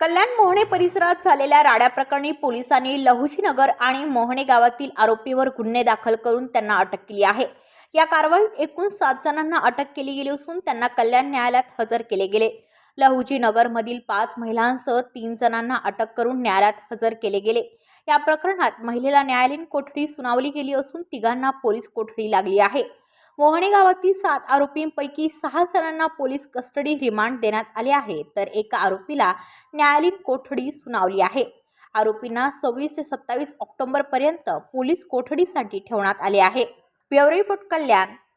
कल्याण मोहणे परिसरात झालेल्या राड्या प्रकरणी पोलिसांनी लहुजी नगर आणि मोहणे गावातील आरोपीवर गुन्हे दाखल करून त्यांना अटक केली आहे. या कारवाईत एकूण सात जणांना अटक केली गेली असून त्यांना कल्याण न्यायालयात हजर केले गेले. लहुजी नगरमधील पाच महिलांसह तीन जणांना अटक करून न्यायालयात हजर केले गेले. या प्रकरणात महिलेला न्यायालयीन कोठडी सुनावली गेली असून तिघांना पोलीस कोठडी लागली आहे. मोहणे गावातील सात आरोपींपैकी सहा जणांना पोलीस कस्टडी रिमांड देण्यात आले आहे तर एका आरोपीला न्यायालयीन कोठडी सुनावली आहे. आरोपींना सव्वीस ते सत्तावीस ऑक्टोबरपर्यंत पोलीस कोठडीसाठी ठेवण्यात आले आहे. ब्युरो कल्याण.